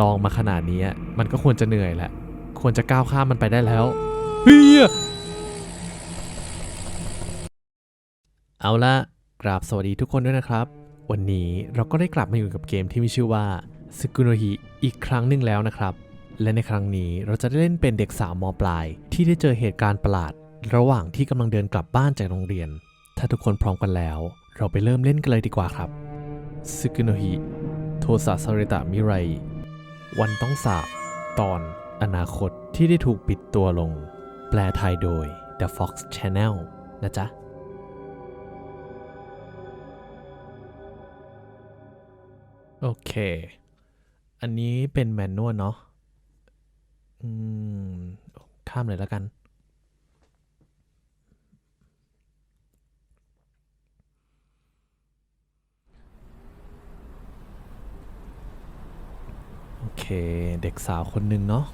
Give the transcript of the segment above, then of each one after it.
ลองมาขนาดนี้มันก็ควรจะเหนื่อยแหละ ควรจะก้าวข้ามมันไปได้แล้วเฮียเอาละกราบสวัสดีทุกคนด้วยนะครับ วันนี้เราก็ได้กลับมาอยู่กับเกมที่มีชื่อว่าสกุโนฮิอีกครั้งหนึ่งแล้วนะครับ และในครั้งนี้เราจะได้เล่นเป็นเด็กสาวมปลาย ที่ได้เจอเหตุการณ์ประหลาด ระหว่างที่กำลังเดินกลับบ้านจากโรงเรียน ถ้าทุกคนพร้อมกันแล้ว เราไปเริ่มเล่นกันเลยดีกว่าครับสกุโนฮิโทซาซาเรตะมิไร วันต้องสาบตอนอนาคตที่ได้ถูกปิดตัวลง แปลไทยโดย The Fox Channel นะจ๊ะโอเค อันนี้เป็นแมนนวลเนาะอืม ข้ามเลยแล้วกัน เค เด็กสาวคนหนึ่งเนาะ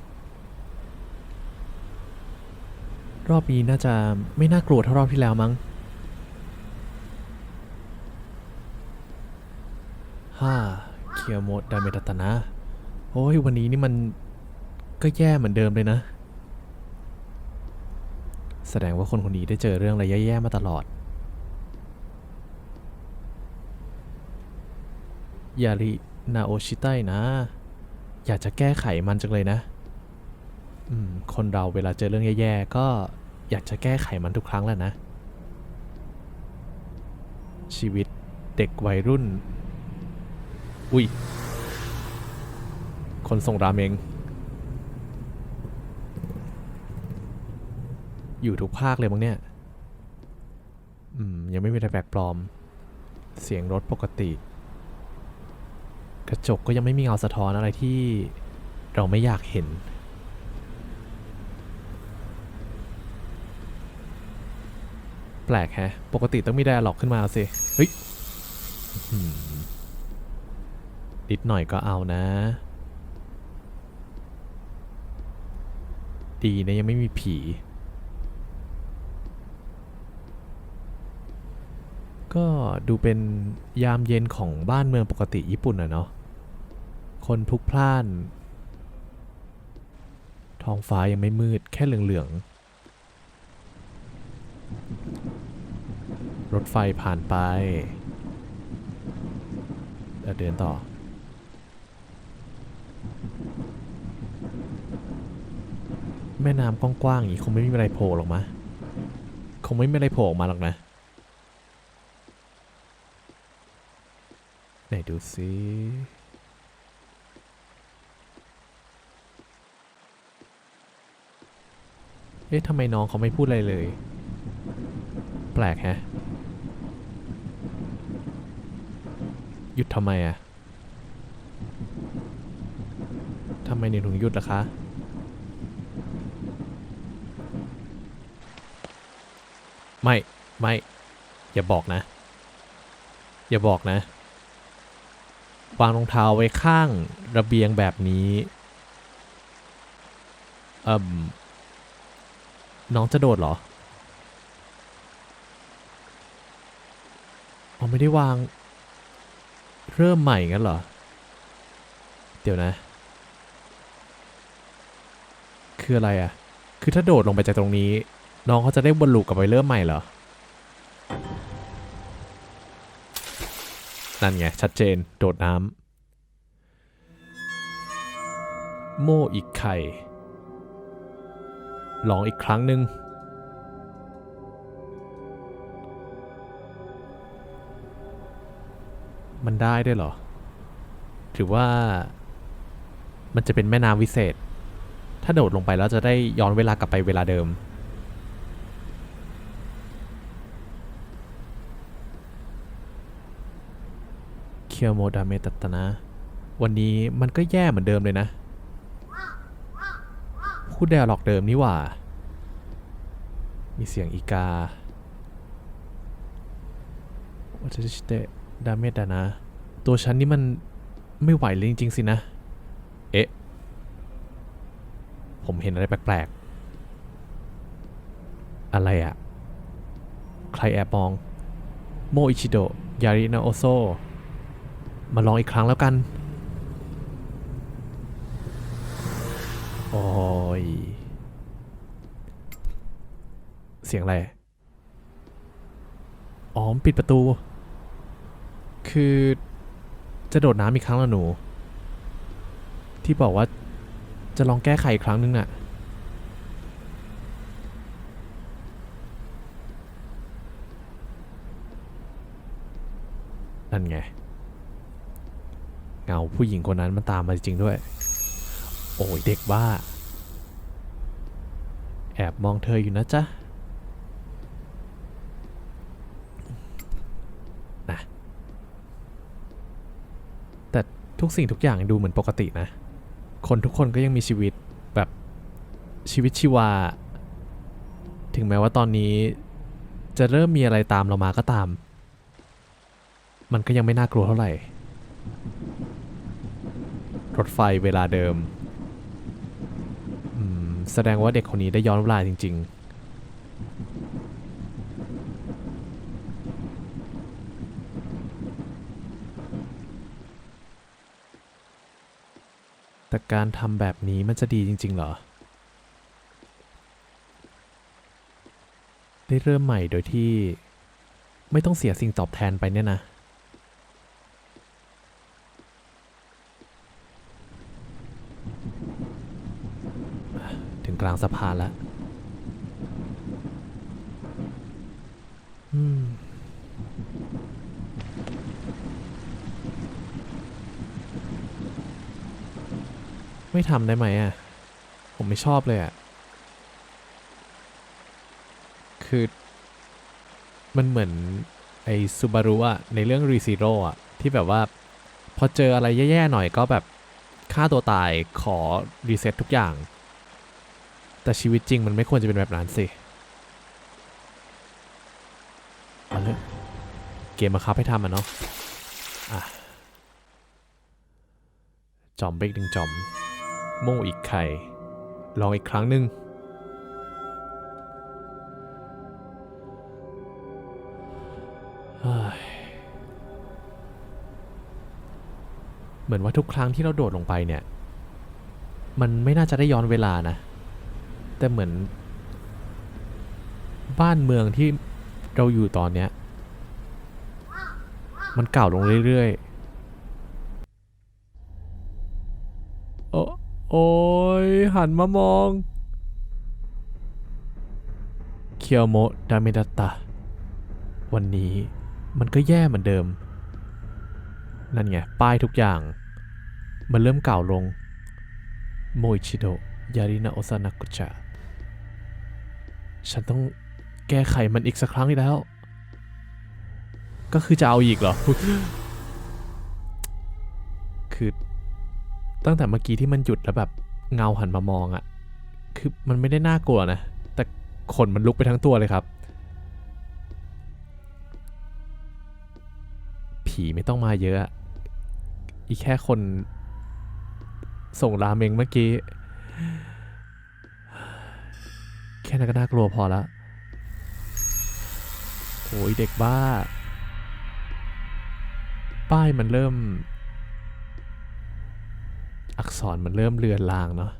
รอบนี้น่าจะไม่น่ากลัวเท่ารอบที่แล้วมั้งฮ่าเคียวโมดดาเมตตนะโอ้ยวันนี้นี่มันก็แย่เหมือนเดิมเลยนะ แสดงว่าคนคนนี้ได้เจอเรื่องอะไรแย่ๆมาตลอด ยารินาโอชิไตนะ อยากจะแก้ไขมันจังเลยนะอืมคนเราเวลาเจอเรื่องแย่ๆก็อยากจะแก้ไขมันทุกครั้งแหละนะ ชีวิตเด็กวัยรุ่น อุ้ย คนส่งรามเองอยู่ทุกภาคเลยมั้งเนี่ย อืม ยังไม่มีอะไรแปลกปลอม เสียงรถปกติ กระจกก็ยังไม่มีเงาสะท้อนอะไรที่เราไม่อยากเห็น แปลกแฮะ ปกติต้องมีไดอะล็อกขึ้นมาสิ เฮ้ยนิดหน่อยก็เอานะ ดีนะยังไม่มีผี ก็ดูเป็นยามเย็นของบ้านเมืองปกติญี่ปุ่นอะเนาะ คนพลุกพล่าน ท้องฟ้ายังไม่มืดแค่เหลืองๆ รถไฟผ่านไปเดินต่อ แม่น้ำกว้างๆอย่างนี้คงไม่มีอะไรโผล่หรอกมะ คงไม่มีอะไรโผล่ออกมาหรอกนะไหนดูสิ เอ๊ะทำไมน้องเขาไม่พูดอะไรเลย แปลกแฮะ หยุดทำไมอะทำไมเนี่ยถึงหยุดล่ะคะไม่ ไม่ อย่าบอกนะ อย่าบอกนะ วางรองเท้าไว้ข้างระเบียงแบบนี้เอ่ม น้องจะโดดเหรออ๋อไม่ได้วาง เริ่มใหม่งั้นเหรอ เดี๋ยวนะ คืออะไรอะ่ะ คือถ้าโดดลงไปจากตรงนี้ น้องเขาจะได้บรรลุกลับไปเริ่มใหม่เหรอ นั่นไง ชัดเจน โดดน้ำโมอีกไข่ ลองอีกครั้งหนึ่งมันได้ด้วยเหรอ ถือว่า มันจะเป็นแม่น้ำวิเศษ ถ้าโดดลงไปแล้วจะได้ย้อนเวลากลับไปเวลาเดิม เคียวโมดาเมตัตนะ วันนี้มันก็แย่เหมือนเดิมเลยนะ พูดแดร์ล็อกเดิมนี่หว่า มีเสียงอีกาวัตชิเตะดาเมตานะ ตัวฉันนี่มันไม่ไหวเลยจริง ๆ สินะ เอ๊ะ ผมเห็นอะไรแปลก ๆ อะไรอะใครแอบมอง โมอิชิโดยารินาโอโซ มาลองอีกครั้งแล้วกัน โอ้ เสียงอะไร อ๋อมปิดประตู คือจะโดดน้ำอีกครั้งละหนู ที่บอกว่าจะลองแก้ไขอีกครั้งนึงน่ะ นั่นไง เงาผู้หญิงคนนั้นมันตามมาจริงด้วย โอ้ยเด็กบ้า แอบมองเธออยู่นะจ๊ะนะแต่ทุกสิ่งทุกอย่างดูเหมือนปกตินะ คนทุกคนก็ยังมีชีวิตแบบชีวิตชีวา ถึงแม้ว่าตอนนี้จะเริ่มมีอะไรตามเรามาก็ตาม มันก็ยังไม่น่ากลัวเท่าไหร่ รถไฟเวลาเดิม แสดงว่าเด็กคนนี้ได้ย้อนเวลาจริง ๆแต่การทำแบบนี้มันจะดีจริง ๆ เหรอ ได้เริ่มใหม่โดยที่ ไม่ต้องเสียสิ่งตอบแทนไปเนี่ยนะ ถึง กลางสะพานแล้วมไม่ทำได้ไหมอะ ผมไม่ชอบเลยอะ คือ มันเหมือนไอ้ซูบารุอะในเรื่องรีซิโร่อะที่แบบว่า พอเจออะไรแย่ ๆ หน่อยก็แบบฆ่าตัวตายขอรีเซ็ตทุกอย่าง แต่ชีวิตจริงมันไม่ควรจะเป็นแบบนั้นสิเอาเลยเกมมาคับให้ทำอะเนาะอะจอมเบกดึงจอม โม่อีกไข่ ลองอีกครั้งหนึ่งเหมือนว่าทุกครั้งที่เราโดดลงไปเนี่ย มันไม่น่าจะได้ย้อนเวลานะ แต่เหมือน บ้านเมืองที่เราอยู่ตอนเนี้ย มันเก่าลงเรื่อยๆ โอ้โอ้ยหันมามองเคียวโมดาเมดตะ วันนี้มันก็แย่เหมือนเดิม นั่นไง ป้ายทุกอย่าง มันเริ่มเก่าลงโมอิชิโดยารินาโอซานากุจา ฉันต้องแก้ไขมันอีกสักครั้งอีกแล้ว ก็คือจะเอาอีกเหรอ คือตั้งแต่เมื่อกี้ที่มันหยุดแล้วแบบเงาหันมามองอะคือมันไม่ได้น่ากลัวนะ แต่ขนมันลุกไปทั้งตัวเลยครับ ผีไม่ต้องมาเยอะ อีแค่คนส่งราเมงเมื่อกี้ แค่นั้นก็น่ากลัวพอแล้วโอ้ยเด็กบ้า ป้ายมันเริ่ม อักษรมันเริ่มเลือนลางเนาะ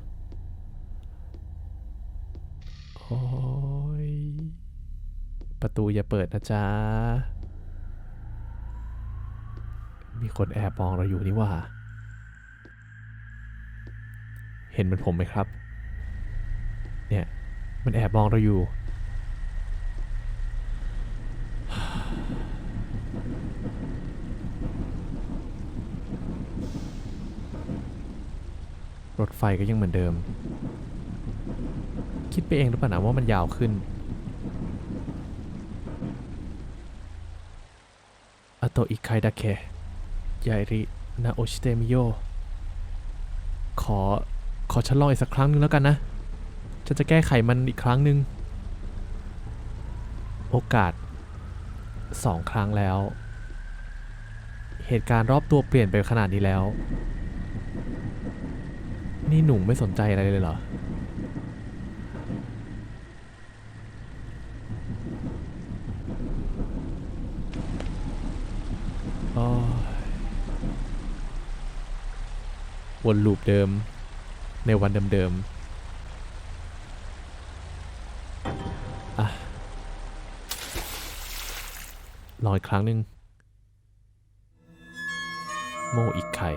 โอ้ยประตูอย่าเปิดนะจ๊ะ มีคนแอบมองเราอยู่นี่ว่า เห็นเหมันผมไหมครับ เนี่ย มันแอบมองเราอยู่ รถไฟก็ยังเหมือนเดิม คิดไปเองหรือเปล่านะว่ามันยาวขึ้นอโตอิไคดาเคยายรินาโอชิเตมิโยขอ ขอฉันลองอีกสักครั้งนึงแล้วกันนะ ฉันจะแก้ไขมันอีกครั้งหนึ่งโอกาสสองครั้งแล้ว เหตุการณ์รอบตัวเปลี่ยนไปขนาดนี้แล้ว นี่หนุ่มไม่สนใจอะไรเลยเหรอโอ้ยวนลูปเดิม ในวันเดิม ลองอีกครั้งหนึ่งโมอีกไข่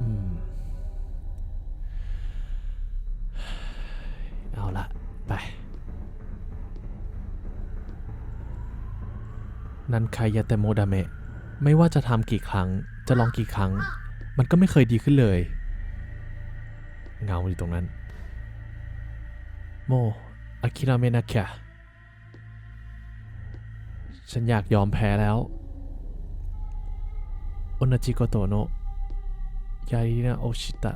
อืมเอาละไป นันไคยาเตโมดาเมะไม่ว่าจะทำกี่ครั้ง จะลองกี่ครั้ง มันก็ไม่เคยดีขึ้นเลย เงาอยู่ตรงนั้น โมอาคิราเมนะแค่ฉันอยากยอมแพ้แล้วโอนาจิโกโตโนะยารินาโอชิตะ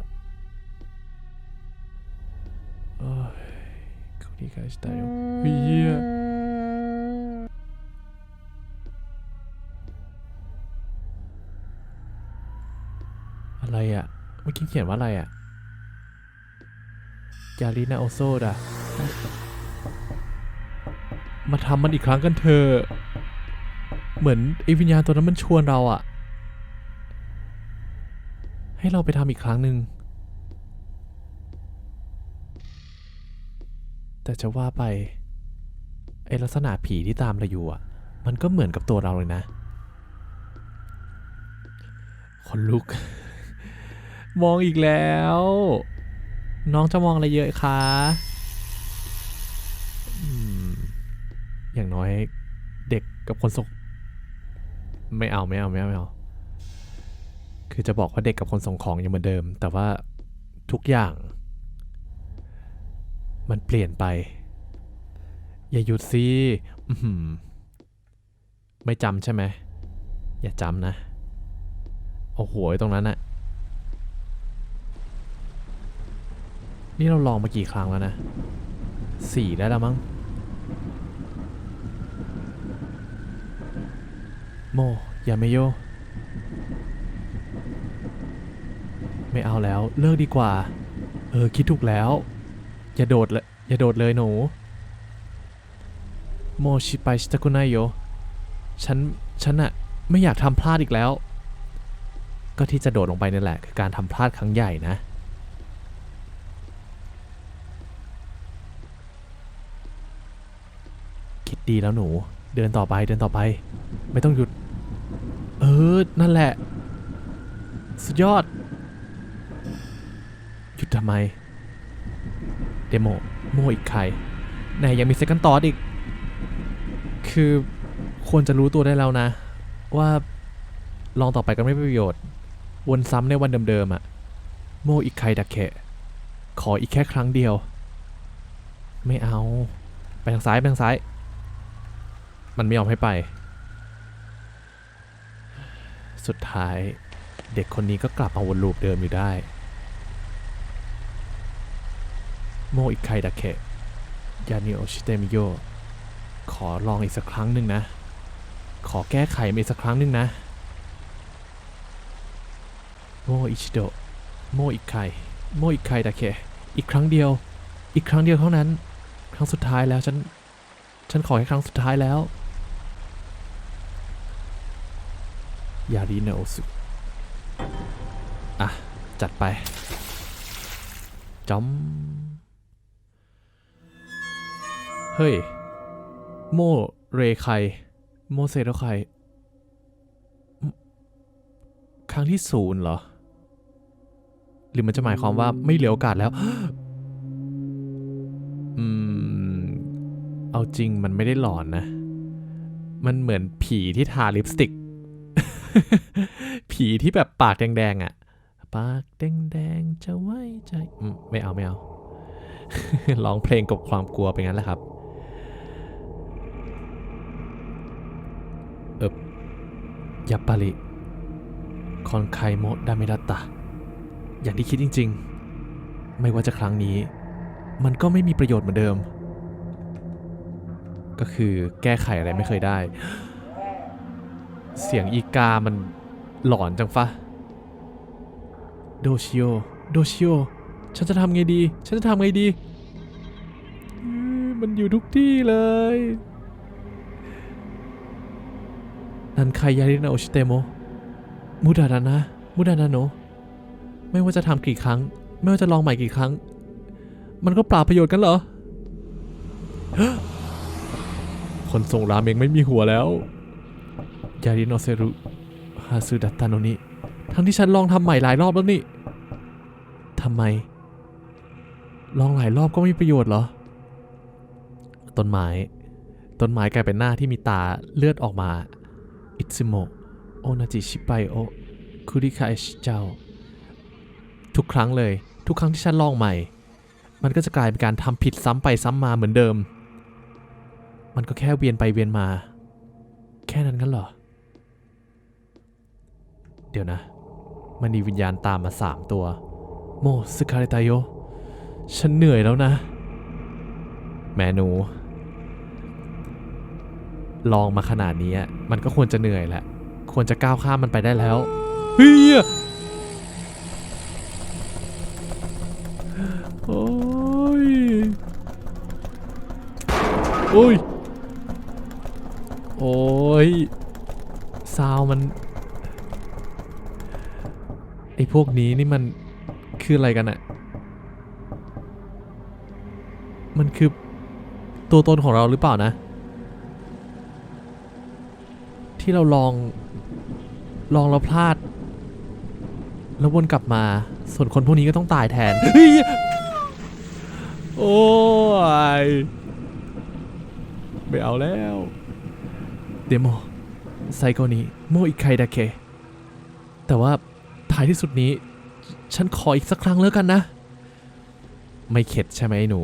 โอ้ยเขาดีกันしたよเฮียอะไรอะเมื่อกี้เขียนว่าอะไรอะ ยารินาโอโซดะมาทำมันอีกครั้งกันเถอะเหมือนไอ้วิญญาณตัวนั้นมันชวนเราอะให้เราไปทำอีกครั้งหนึ่งแต่จะว่าไปไอลักษณะผีที่ตามเราอยู่อะมันก็เหมือนกับตัวเราเลยนะคนลุก มองอีกแล้ว น้องจะมองอะไรเยอะคะอย่างน้อยเด็กกับคนสกไม่เอาไม่เอาไม่เอาไม่เอา คือจะบอกว่าเด็กกับคนส่งของยังเหมือนเดิม แต่ว่าทุกอย่าง มันเปลี่ยนไป อย่าหยุดสิไม่จำใช่ไหม อย่าจำนะเอาหัวไว้ตรงนั้นน่ะ นี่เราลองมากี่ครั้งแล้วนะสี่ได้แล้วมั้งโมอย่าไม่โย ไม่เอาแล้วเลิกดีกว่า เออ คิดถูกแล้ว อย่าโดดเลย อย่าโดดเลยหนู โมชิไปชิตากุไนโย ฉัน ฉันอะไม่อยากทำพลาดอีกแล้ว ก็ที่จะโดดลงไปนั่นแหละ คือการทำพลาดครั้งใหญ่นะ ดีแล้วหนู เดินต่อไปเดินต่อไป ไม่ต้องหยุด เออ นั่นแหละ สุดยอด หยุดทำไม เดโมโมอีกใครไหนยังมีเซคันตอ t อีก คือควรจะรู้ตัวได้แล้วนะ ว่าลองต่อไปก็ไม่ประโยชน์ วนซ้ำในวันเดิมๆอะโมอีกใครดักแคะขออีกแค่ครั้งเดียว ไม่เอา ไปทางซ้าย ไปทางซ้าย มันไม่ยอมให้ไป สุดท้ายเด็กคนนี้ก็กลับมาวนลูปเดิมอยู่ได้ โมอิไคดะเคะยานิโอชิเตมิโยขอลองอีกสักครั้งหนึ่งนะ ขอแก้ไขมาอีกสักครั้งหนึ่งนะ โมอิชิโดะโมอิไคโมอิไคดะเคะอีกครั้งเดียว อีกครั้งเดียวเท่านั้น ครั้งสุดท้ายแล้วฉัน ฉันขอแค่ครั้งสุดท้ายแล้ว ยารินโอสุอะ จัดไปจอมเฮ้ย โมเรไคโมเซโรไคครั้งที่ศูนย์เหรอ หรือมันจะหมายความว่าไม่เหลือโอกาสแล้ว อืม เอาจริงมันไม่ได้หลอนนะ มันเหมือนผีที่ทาลิปสติก ผีที่แบบปากแดงๆอะ่ะ ปากแดงๆจะไว้ใจอืมไม่เอาไม่เอาร้องเพลงกบความกลัวไปงั้นแหละครับเอบยับปาริคอนไคโมดาเมดัตตะ อย่างที่คิดจริง ๆ ไม่ว่าจะครั้งนี้ มันก็ไม่มีประโยชน์เหมือนเดิม ก็คือแก้ไขอะไรไม่เคยได้ เสียงอีกามันหลอนจังฟะ โดชิโอ โดชิโอ ฉันจะทำไงดี ฉันจะทำไงดี มันอยู่ทุกที่เลย นันไครยารินาโอชิเตโม มุดาดานะ มุดานาโนะไม่ว่าจะทำกี่ครั้ง ไม่ว่าจะลองใหม่กี่ครั้ง มันก็เปล่าประโยชน์กันเหรอ คนส่งรามเองไม่มีหัวแล้ว ยาริโนเซรุฮาซึดัตตานนิทั้งที่ฉันลองทำใหม่หลายรอบแล้วนี่ทำไม ลองหลายรอบก็ไม่มีประโยชน์เหรอ ต้นไม้ ต้นไม้กลายเป็นหน้าที่มีตาเลือดออกมา อิซึโมโอนาจิชิไปโอคุริคาเอชเจ้า ทุกครั้งเลย ทุกครั้งที่ฉันลองใหม่ มันก็จะกลายเป็นการทำผิดซ้ำไปซ้ำมาเหมือนเดิม มันก็แค่เวียนไปเวียนมา แค่นั้นกันเหรอ เดี๋ยวนะ มันมีวิญญาณตามมาสามตัว โมสคาเรตายโย ฉันเหนื่อยแล้วนะ แมหนู ลองมาขนาดนี้ มันก็ควรจะเหนื่อยแหละ ควรจะก้าวข้ามมันไปได้แล้ว เฮียโอ้ย โอ้ย โอ้ย ซาวมัน อพวกนี้นี่มันคืออะไรกันอะมันคือตัวตนของเราหรือเปล่านะ ที่เราลองลองแล้วพลาด แล้ววนกลับมา ส่วนคนพวกนี้ก็ต้องตายแทนเฮ้ยโอ้ยไม่เอาแล้วเดโมไซโกนี้โมอิไคดาเคแต่ว่า ท้ายที่สุดนี้ ฉันขออีกสักครั้งแล้วกันนะ ไม่เข็ดใช่ไหมไอ้หนู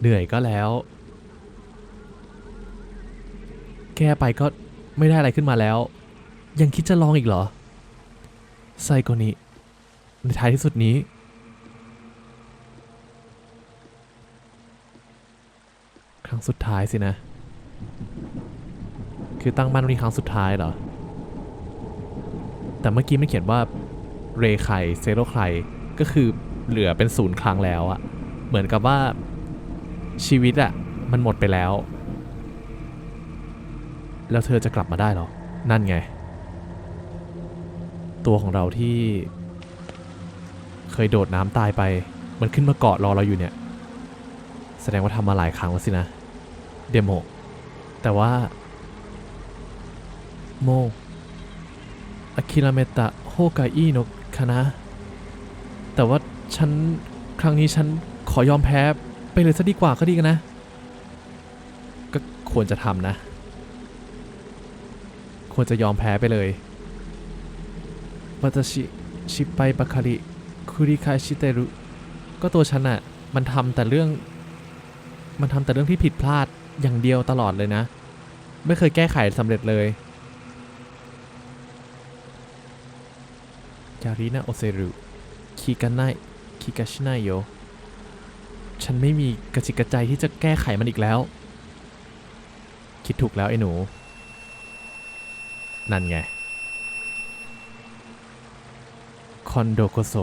เหนื่อยก็แล้ว แก้ไปก็ไม่ได้อะไรขึ้นมาแล้ว ยังคิดจะลองอีกเหรอ ไซโกนี้ในท้ายที่สุดนี้ ครั้งสุดท้ายสินะ คือตั้งมั่นวันนี้ครั้งสุดท้ายเหรอ แต่เมื่อกี้ไมันเขียนว่า เรไคเซโรไคก็คือเหลือเป็นศูนย์ครั้งแล้วอะเหมือนกับว่าชีวิตอะมันหมดไปแล้ว แล้วเธอจะกลับมาได้หรอ นั่นไง ตัวของเราที่ เคยโดดน้ำตายไป มันขึ้นมาเกาะรอเราอยู่เนี่ย แสดงว่าทำมาหลายครั้งแล้วสินะ เดโม แต่ว่า โมอาคิราเมตะโฮกาอิโน คานะแต่ว่าฉันครั้งนี้ฉันขอยอมแพ้ไปเลยซะดีกว่าก็ดีกันนะ ก็ควรจะทำนะ ควรจะยอมแพ้ไปเลยวัตชิชิไปบาคาริคุริคาชิเตรุ ก็ตัวฉันอะมันทำแต่เรื่อง มันทำแต่เรื่องที่ผิดพลาดอย่างเดียวตลอดเลยนะ ไม่เคยแก้ไขสำเร็จเลย ยารินาโอเซรุคิกันไนคิกาชินายโยฉันไม่มีกระจิกกระใจที่จะแก้ไขมันอีกแล้ว คิดถูกแล้วไอ้หนู นั่นไง คอนโดโกโซ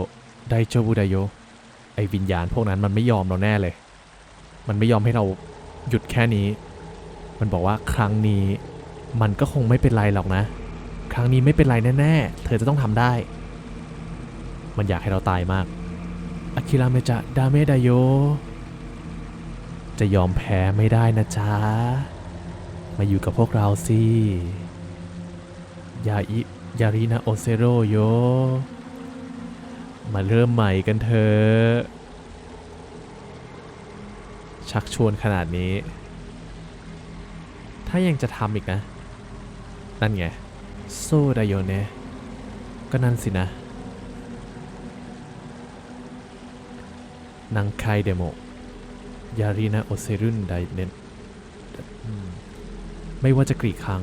ไดโจบุไดโย ไอวิญญาณพวกนั้นมันไม่ยอมเราแน่เลย มันไม่ยอมให้เราหยุดแค่นี้ มันบอกว่าครั้งนี้ มันก็คงไม่เป็นไรหรอกนะ ครั้งนี้ไม่เป็นไรแน่ ๆ เธอจะต้องทำได้ มันอยากให้เราตายมากอาคิราเมจะดาเมไดโย จะยอมแพ้ไม่ได้นะจ๊ะ มาอยู่กับพวกเราสิยาอิยารินาโอเซโรโย มาเริ่มใหม่กันเถอะชักชวนขนาดนี้ ถ้ายังจะทำอีกนะ นั่นไง โซไดโยเนก็นั่นสินะ นังไคเดโมยารีนาโอเซรุนไดเนนอืมไม่ว่าจะกี่ครั้ง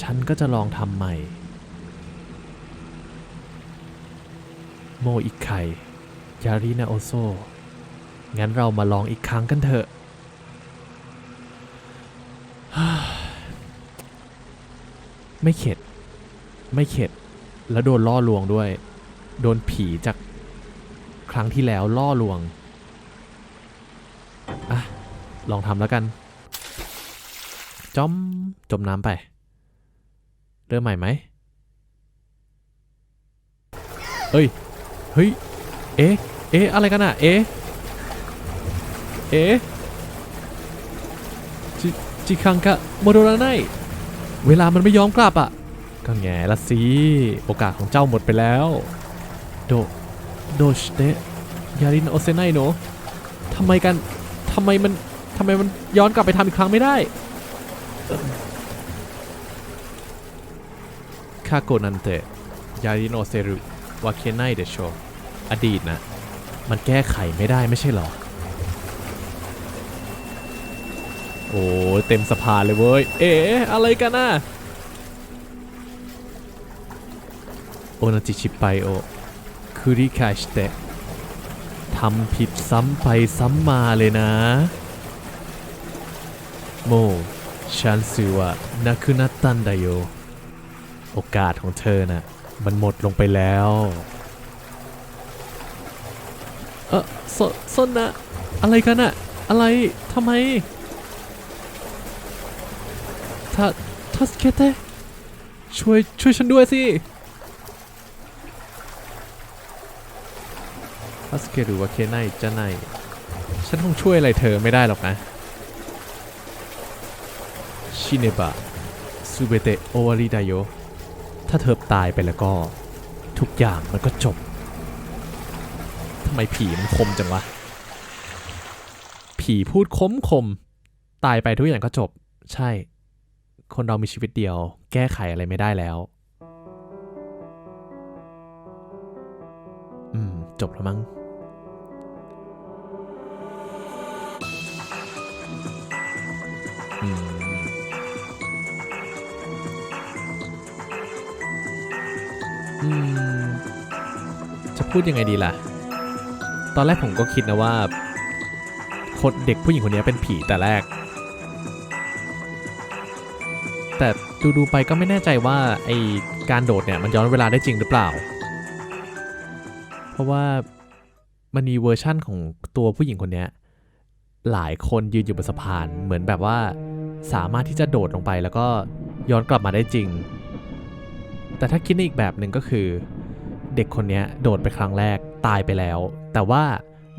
ฉันก็จะลองทำใหม่โมอิไคยารีนาโอโซ งั้นเรามาลองอีกครั้งกันเถอะ ไม่เข็ด ไม่เข็ด แล้วโดนล่อลวงด้วย โดนผีจาก ครั้งที่แล้วล่อลวงอะลองทำแล้วกันจอมจมน้ำไป เริ่มใหม่ไหมเอ้ย เฮ้ย เอ๊ะ เอ๊ะ อะไรกันอะเอ๊ะ เอ๊ะจิจิคังกะโมโดราไนเวลามันไม่ยอมกลับอะก็แง่ละสิ โอกาสของเจ้าหมดไปแล้ว โด โดชเตะยารินโอเซไนโนทำไมกันทำไมมันทำไมมันย้อนกลับไปทำอีกครั้งไม่ได้คาโกนันเตะยารินโอเซรุวาเคไนเดโชอดีตนะ มันแก้ไขไม่ได้ไม่ใช่หรอ โอ้เต็มสะพานเลยเว้ย เอ๊ะอะไรกันน่ะโอนาจิชิไปโอ คุริคาชิเตะทำผิดซ้ำไปซ้ำมาเลยนะโมชันสือว่านาคุนัตตันไดโยโอกาสของเธอน่ะมันหมดลงไปแล้วเออสสนนะอะไรกันอะอะไรทำไมถ้าทัสเคเตช่วยช่วยฉันด้วยสิทัส เคหรือว่าเคไนจะไนฉันคงช่วยอะไรเธอไม่ได้หรอกนะ ชิเนบะซูเบเตโอวาริไดโยถ้าเธอตายไปแล้วก็ ทุกอย่างมันก็จบทำไมผีมันคมจังวะ ผีพูดคมคม ตายไปทุกอย่างก็จบ ใช่ คนเรามีชีวิตเดียว แก้ไขอะไรไม่ได้แล้วอืม จบแล้วมั้ง จะพูดยังไงดีล่ะ ตอนแรกผมก็คิดนะว่าคนเด็กผู้หญิงคนนี้เป็นผีแต่แรก แต่ดูๆไปก็ไม่แน่ใจว่าไอการโดดเนี่ยมันย้อนเวลาได้จริงหรือเปล่า เพราะว่ามันมีเวอร์ชั่นของตัวผู้หญิงคนนี้หลายคนยืนอยู่บนสะพานเหมือนแบบว่า สามารถที่จะโดดลงไปแล้วก็ย้อนกลับมาได้จริง แต่ถ้าคิดในอีกแบบหนึ่งก็คือ เด็กคนนี้โดดไปครั้งแรกตายไปแล้ว แต่ว่า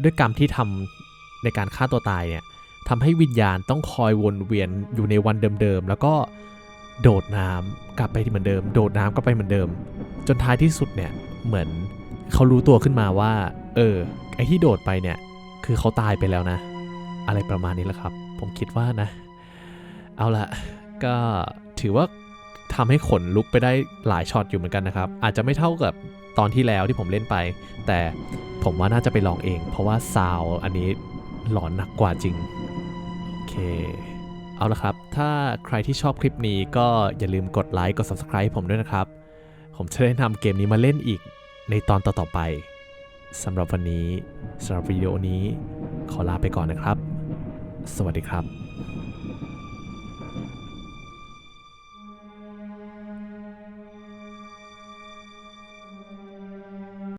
ด้วยกรรมที่ทำในการฆ่าตัวตายเนี่ยทำให้วิญญาณต้องคอยวนเวียนอยู่ในวันเดิมๆแล้วก็โดดน้ำกลับไปเหมือนเดิม โดดน้ำกลับไปเหมือนเดิม จนท้ายที่สุดเนี่ยเหมือนเขารู้ตัวขึ้นมาว่า เออไอที่โดดไปเนี่ย คือเขาตายไปแล้วนะ อะไรประมาณนี้แหละครับ ผมคิดว่านะ เอาละก็ถือว่าทำให้ขนลุกไปได้หลายช็อตอยู่เหมือนกันนะครับ อาจจะไม่เท่ากับตอนที่แล้วที่ผมเล่นไป แต่ผมว่าน่าจะไปลองเอง เพราะว่าซาวอันนี้หลอนหนักกว่าจริง โอเค เอาละครับ ถ้าใครที่ชอบคลิปนี้ก็อย่าลืมกดไลค์กด Subscribe ผมด้วยนะครับ ผมจะได้นำเกมนี้มาเล่นอีกในตอนต่อๆไปสำหรับวันนี้สำหรับวิดีโอนี้ ขอลาไปก่อนนะครับ สวัสดีครับ